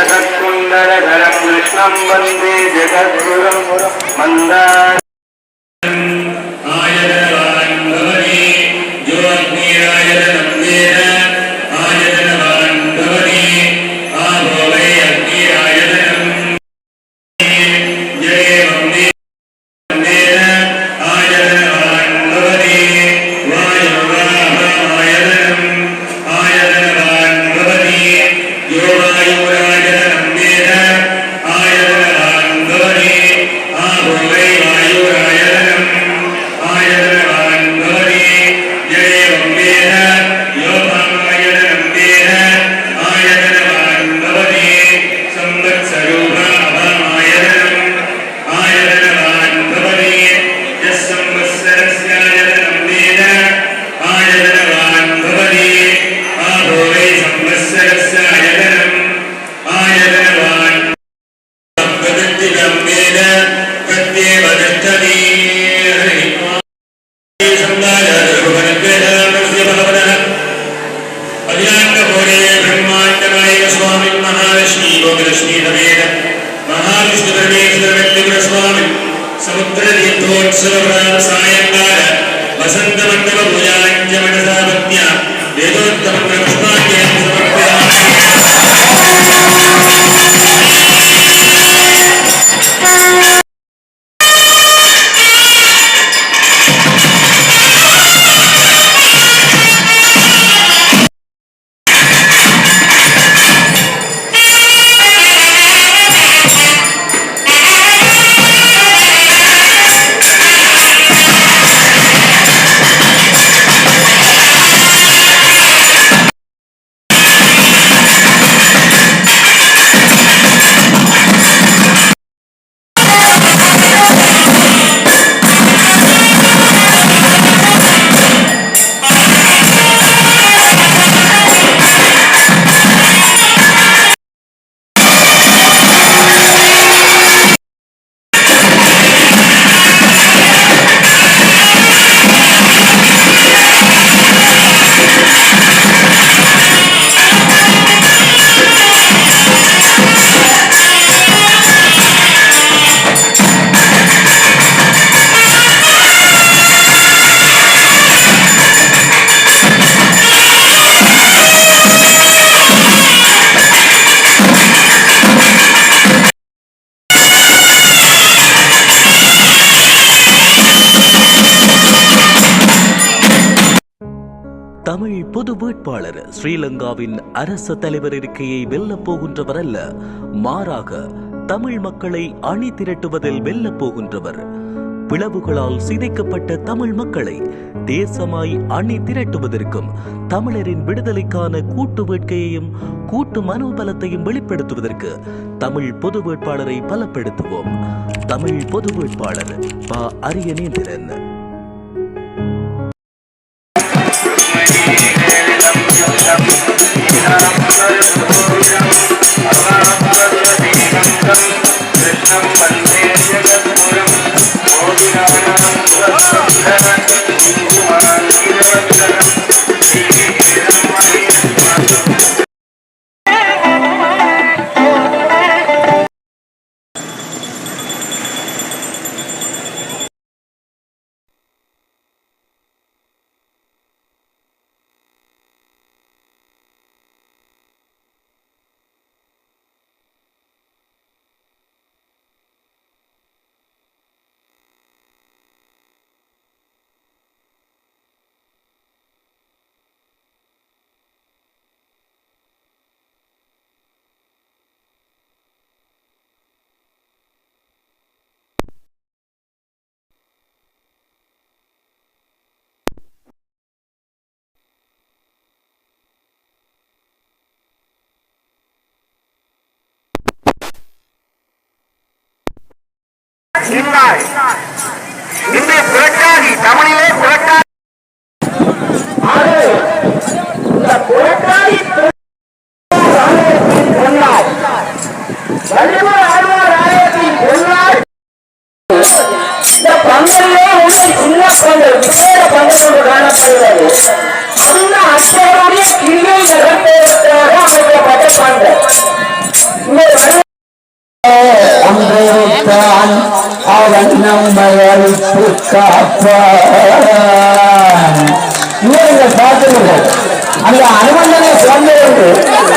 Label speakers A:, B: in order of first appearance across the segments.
A: जगत्सुन्दरधरं कृष्णं वन्दे जगद्गुरं मन्दार
B: வேட்பாளர் ஸ்ரீலங்காவின் அரச தலைவர் இருக்கையை வெல்லப் போகின்றவர் அல்ல மாறாக தமிழ் மக்களை அணி திரட்டுவதில் வெல்லப் போகின்றவர். பிளவுகளால் சிதைக்கப்பட்ட தமிழ் மக்களை தேசமாய் அணி திரட்டுவதற்கும் தமிழரின் விடுதலைக்கான கூட்டு வேட்கையையும் கூட்டு மனோபலத்தையும் வெளிப்படுத்துவதற்கு தமிழ் பொது வேட்பாளரை பலப்படுத்துவோம். தமிழ் பொது வேட்பாளர் ப. அரியநேந்திரன்.
A: இந்தாய் இந்த புரட்டாதி தமிழிலே புரட்டாதி
C: அவன் நம்மை அழித்து பார்க்கிறீர்கள் அந்த அனுமந்தனை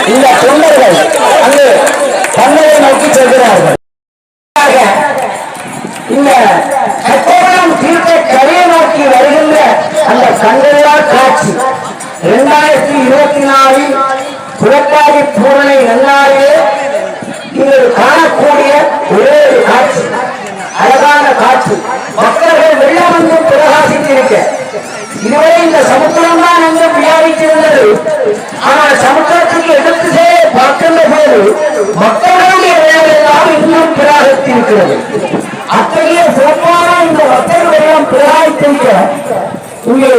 C: இந்த தொண்டர்கள் அங்கு நோக்கி செல்கிறார்கள் இந்த கட்டணம் தீர்த்த கரையை நோக்கி வருகின்ற அந்த கண்கொள்ளா காட்சி. இரண்டாயிரத்தி இருபத்தி நாலில் புறப்பாடி பூரணை நன்னாளிலே நீங்கள் காணக்கூடிய ஒரே ஒரு காட்சி. அழகான காட்சி பக்தர்கள் வெள்ளம் பிரகாச பிரகாசித்திருக்க இதுவரை இந்த சமுத்திரம் தான் என்று வியாபித்திருந்தது ஆனால் சமுத்திரத்துக்கு எடுத்து செய்ய பார்க்கின்ற போது மக்களுடைய வேலையெல்லாம் இன்னும் பிரகாசித்திருக்கிறது அத்தகைய சிறப்பான இந்த பக்தர் வெள்ளம் பிரகாசித்திருக்க இங்கே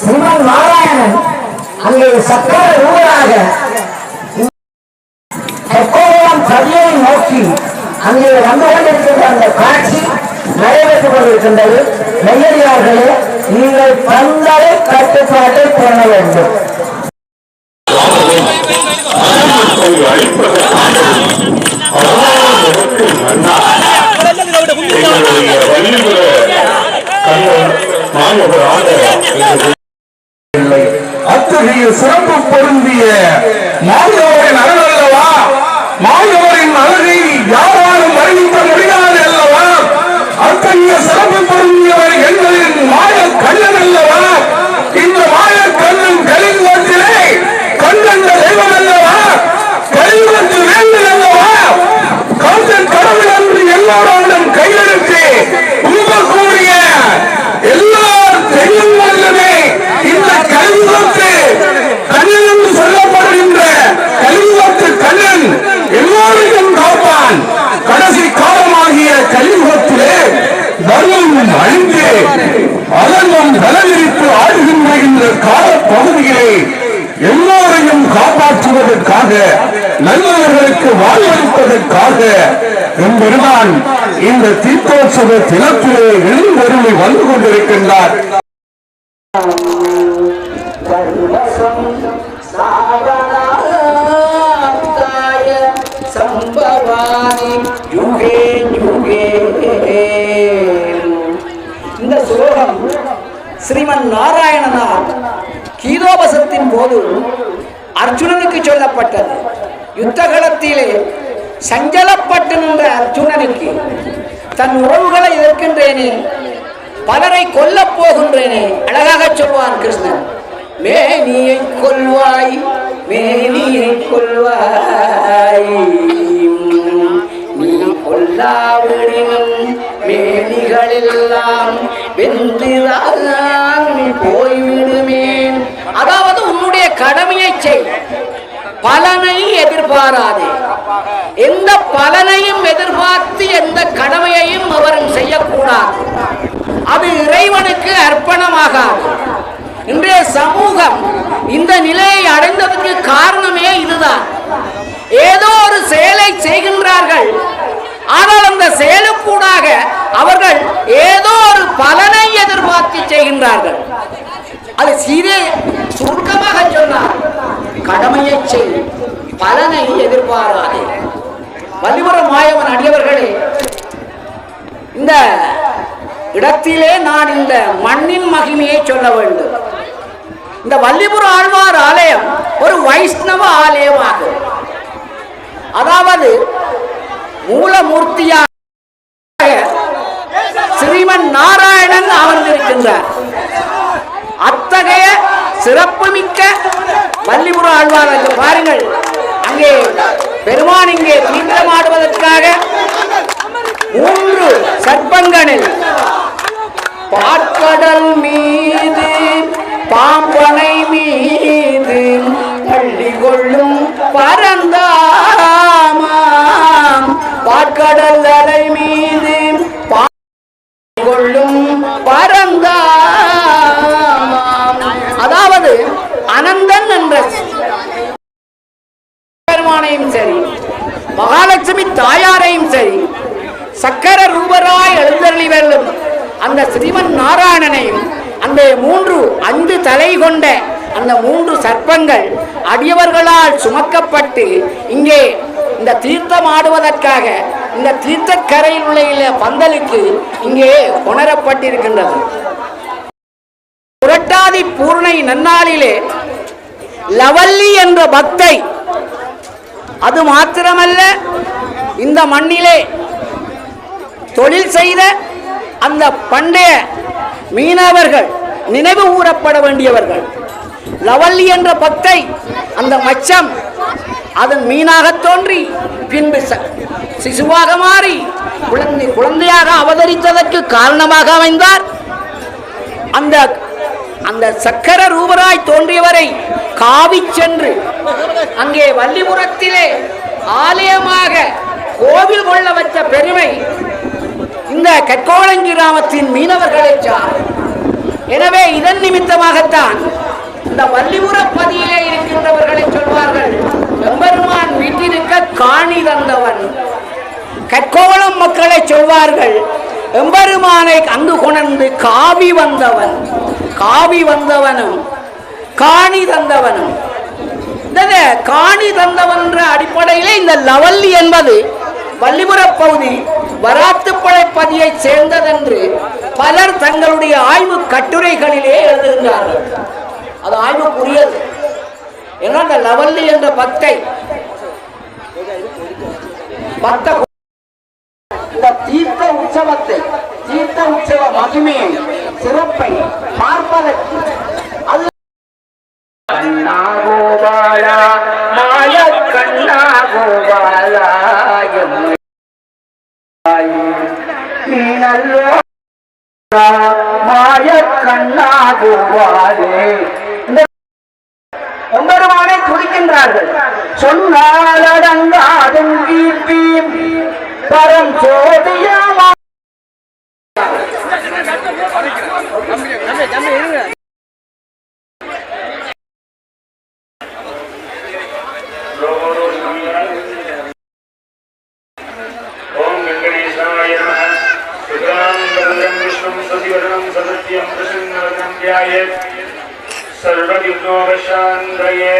C: ஸ்ரீமன் நாராயணன் அங்கே சக்கர ரூபராக கற்பகம் கவியை நோக்கி அங்கே வந்து கொண்டிருக்கின்ற அந்த காட்சி நடைபெற்றுக் கொண்டிருக்கின்றது மெய்யடியார்களே நீங்கள் பந்தலை கட்டுப்பாட்டை பேண வேண்டும்
D: எங்களுடைய வள்ளிபுர கண்ணன் மாணவராக
E: இல்லை அத்தகைய சிறப்பு பொருந்திய மாநில வாழ்வளிப்பதற்காக எம்பெருமான் இந்த தீர்த்தோற்சவ தினத்திலே எழுந்தருளி வந்து கொண்டிருக்கின்றார்.
C: யுகே இந்த ஸ்லோகம் ஸ்ரீமன் நாராயணனார் கீதோபசத்தின் போது அர்ஜுனனுக்கு சொல்லப்பட்டது. யுத்தகலத்திலே சஞ்சலப்பட்டு நின்ற அர்ஜுனனுக்கு. தன் உறவுகளை எதிர்க்கின்றேனே. பலரை கொல்லப் போகின்றேனே. அழகாக சொல்வான் கிருஷ்ணன். மேனியை கொள்வாய் மேனியை கொள்வாய் நீ கொல்லாவிடினும் மேனிகளெல்லாம் வென்றுதான் போய்விடுமே அதாவது உன்னுடைய கடமையை செய். பலனை எதிர்பாராதே. எந்த பலனையும் எதிர்பார்த்து எந்த கடமையையும் அவரும் செய்யக்கூடாது. அது இறைவனுக்கு அர்ப்பணமாகாது. இன்றைய சமூகம் இந்த நிலையை அடைந்ததுக்கு காரணமே இதுதான். ஏதோ ஒரு செயலை செய்கின்றார்கள். ஆனால் அந்த செயலுக்கூடாக அவர்கள் ஏதோ ஒரு பலனை எதிர்பார்த்து செய்கின்றார்கள். அது சீரே சுருக்கமாக சொன்னார். கடமையை செய். பலனை எதிர்பாராதே. வள்ளிபுர மாயவன் அடியவர்களே இந்த இடத்திலே நான் இந்த மண்ணின் மகிமையை சொல்ல வேண்டும். இந்த வல்லிபுர ஆழ்வார் ஆலயம் ஒரு வைஷ்ணவ ஆலயமாகும் அதாவது மூலமூர்த்தியாக ஸ்ரீமன் நாராயணன் அமர்ந்திருக்கின்றார். அத்தகைய சிறப்புமிக்க வள்ளிபுர ஆழ்வார் அங்கு பாருங்கள். அங்கே பெருமான் இங்கே தீர்த்தமாடுவதற்காக மூன்று சர்ப்பங்களில் பாற்கடல் மீது பாம்பனை மீது பள்ளி கொள்ளும் பரந்தாமாம். பாற்கடல் அலை மீது அந்த மூன்று சர்ப்பங்கள் அடியவர்களால் சுமக்கப்பட்டு இங்கே இந்த தீர்த்தம் ஆடுவதற்காக இந்த தீர்த்தக்கரையில் உள்ள இல்ல பந்தலுக்கு இங்கே உணரப்பட்டிருக்கின்றது புரட்டாதி பூர்ணை நன்னாளிலே லவல்லி என்ற பக்தை அது மாத்திரமல்ல இந்த மண்ணிலே தொழில் செய்த அந்த பண்டைய மீனவர்கள் நினைவு கூறப்பட வேண்டியவர்கள். லவல்லி என்ற பத்தை அந்த மச்சம் அதன் மீனாக தோன்றி பின்பு ச- சிசுவாக மாறி குழந்தை குழந்தையாக அவதரித்ததற்கு காரணமாக அமைந்தார். அந்த அந்த சக்கர ரூபராய் தோன்றியவரை காவி சென்று அங்கே வள்ளிபுரத்திலே ஆலயமாக கோவில் கொள்ள வச்ச பெருமை இந்த கற்கோளங்கி கிராமத்தின் மீனவர்களை எனவே இதன் நிமித்தமாகத்தான் அந்த வள்ளிபுரப்பதியிலே இருக்கின்றவர்களை சொல்வார்கள் எம்பெருமான் வீட்டிருக்க காணி தந்தவன். கற்கோளம் மக்களை சொல்வார்கள் எம்பெருமானை அங்கு கொணர்ந்து காவி வந்தவன் காவி வந்தவனும் காணி தந்தவனும். காணி தந்தவன் என்ற அடிப்படையிலே இந்த லவல்லி என்பது வள்ளிபுர பகுதி வராத்துப்படை பதியை சேர்ந்ததென்று பலர் தங்களுடைய ஆய்வு கட்டுரைகளிலே எழுதுகின்றார்கள். அது ஆய்வுக்குரியது. ஏன்னா அந்த லவல்லி என்ற பத்தை பத்த இந்த தீர்த்த உற்சவத்தை தீர்த்த உற்சவ மகிமையை சிறப்பை பார்ப்பதற்கு அது கண்ணா கோபாலா மாய கண்ணா கோபாலா நீ நல்ல மாய கண்ணா கோபாலே இந்த எம்பெருமானை துதிக்கின்றார்கள். சொன்னாலடங்காதும் அடங்காதன் பரம் சோதியமா.
F: Yeah, yeah. सर्वदिव्योपशान्तये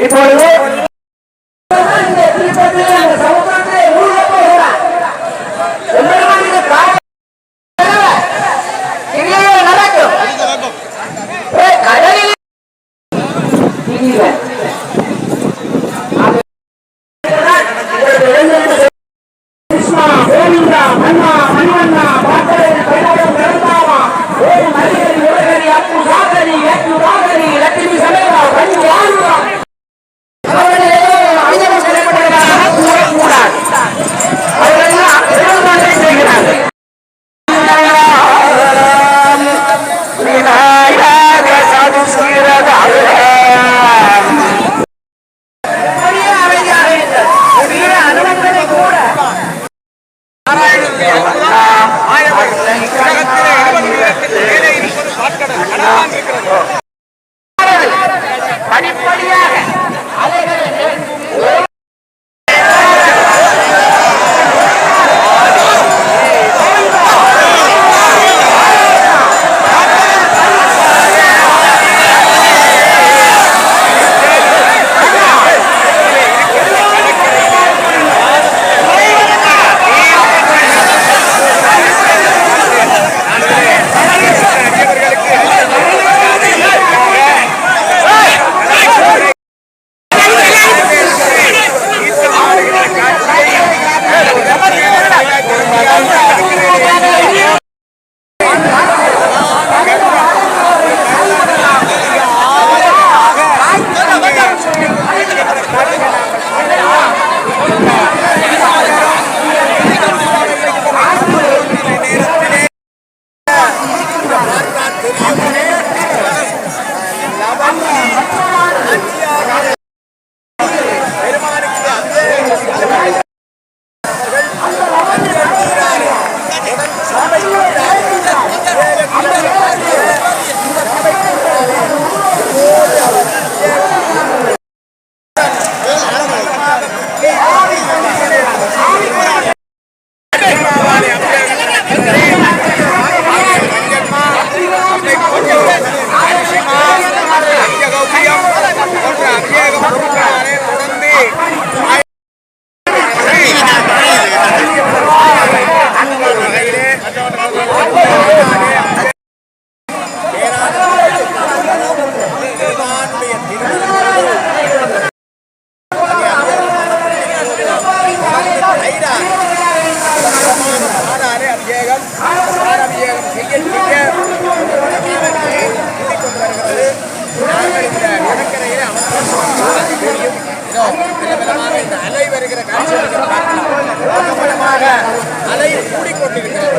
F: এরপরে கொண்டிருக்கிறது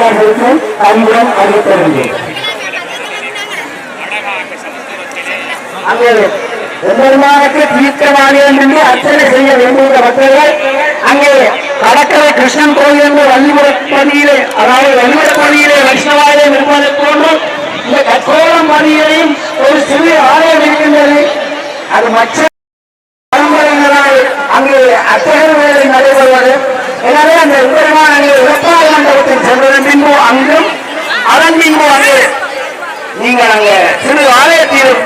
F: அறிஞர்களுக்கும் அறிவுடன் அறிவித்தருகிறேன் அங்கே எம்பெருமானுக்கு தீர்க்கமானியம் என்று அர்ச்சனை செய்ய வேண்டிய மக்கள் அங்கே கடற்கரை கிருஷ்ணன் கோயில் என்ற வள்ளிபுரப்பதியிலே அதாவது வள்ளிபுரப்பதியிலே வைஷ்ணவாலயம் இருப்பதை போன்று இந்த கற்கோளம் பணியிலையும் ஒரு சிறு ஆலயம் இருக்கின்றது. அது மற்ற பரம்பரையினரால் அங்கே அத்தகைய வேலை நடைபெறுவது. எனவே அந்த எம்பெருமான் அங்கே மண்டபத்தில் சென்றதன் பின்பு அங்கும் அதன் பின்பு அங்கு. நீங்கள் அங்கே சிறு ஆலயத்திலும்